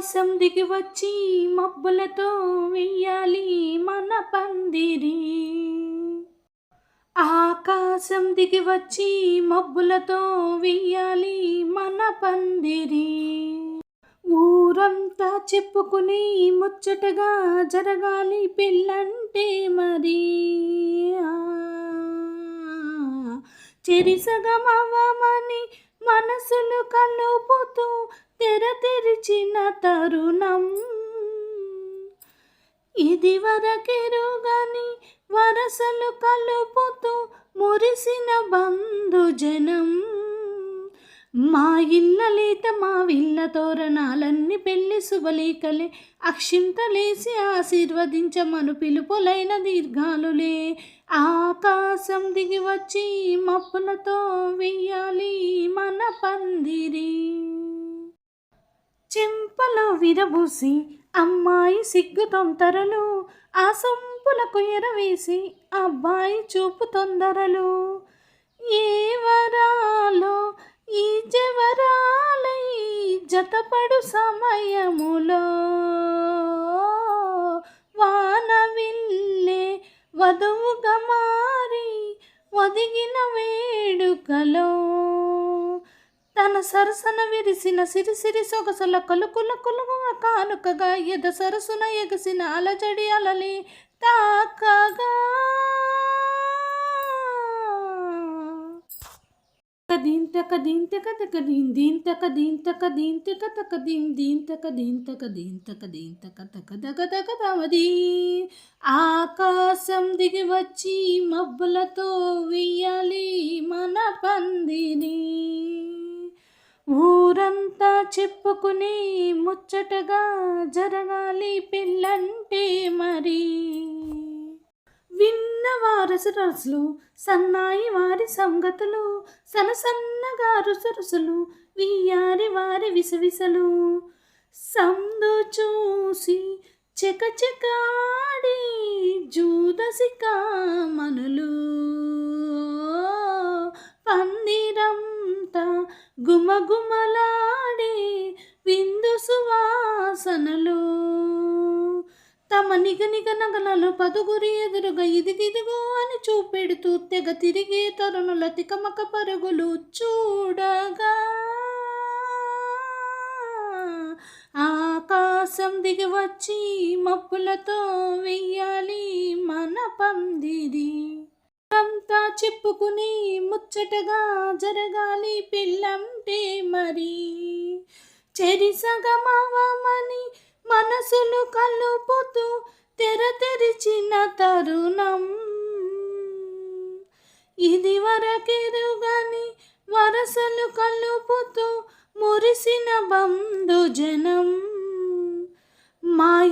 ఆకాశం దిగివచ్చి మబ్బులతో వెయ్యాలి మన పందిరి. ఆకాశం దిగివచ్చి మబ్బులతో వెయ్యాలి మన పందిరి. ఊరంతా చెప్పుకుని ముచ్చటగా జరగాలి పెళ్ళంటే మరి. ఆ, తరుణం. ఇది వరకెరుగని వరసలు కలుపుతూ మురిసిన బంధుజనం మా ఇళ్ళలేత మా విల్ల తోరణాలన్నీ పెళ్ళి శుభలేఖలే. అక్షింతలేసి ఆశీర్వదించమను పిలుపులైన దీర్ఘాలులే. ఆకాశం దిగి వచ్చి మప్పులతో వెయ్యాలి మన పందిరి. చెంపలో విరబూసి అమ్మాయి సిగ్గు తొంతరలు ఆ సొంపులకు ఎరవేసి అబ్బాయి చూపు తొందరలు. ఏ వరాలో ఈ జవరాలై జతపడు సమయములో తన సరసన విరిసిన సిరిసిరి సొగసల కలుకుల కొలుగువ కానుకగా ఎద సరసున ఎగసిన అలజడి అలలి తాకగా. దీంతక దీంతక తక దీన్ దీంతక దీంతక దీంతక తక దీన్ దీంతక దీంతక దీంతక దీంతక తక దగ దగ దవది. ఆకాశం దిగి వచ్చి మబ్బులతో వెయ్యాలి మన పందిని. ఊరంతా చెప్పుకుని ముచ్చటగా జరగాలి పెళ్ళంటే మరి. విన్న వారసరసులు సన్నాయి వారి సంగతులు సనసన్నగా రుసరుసులు వియ్యారి వారి విసవిసలు. సందు చూసి చెకచెకాడి జూదసిక మనులు. పందిరంతా గుమగుమలాడే విందు సువాసనలు. తమ నిగ నిగ నగలలో పదుగురి ఎదురుగా ఇదిగిదిగో అని చూపెడుతూ తెగ తిరిగే తరుణుల తికమక పరుగులు చూడగా. ఆకాశం దిగి వచ్చి మప్పులతో వెయ్యాలి మన పందిరి. అంతా చెప్పుకుని ముచ్చటగా జరగాలి పిల్లంటే మరి. చెరిసగమవమని మనసులు కలుపుతూ తెర తెరిచిన తరుణం. ఇది వరకెరుగని వరసలు కలుపుతూ మురిసిన బంధుజన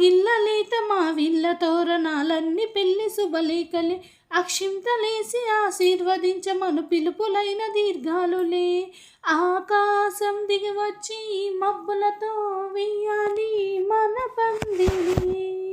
ఇళ్ళ లేత మా విల్ల తోరణాలన్నీ పెళ్ళి శుభలేఖలే. అక్షింతలేసి ఆశీర్వదించమను పిలుపులైన దీర్ఘాలులే. ఆకాశం దిగి వచ్చి మబ్బులతో వెయ్యాలి మన పందిరి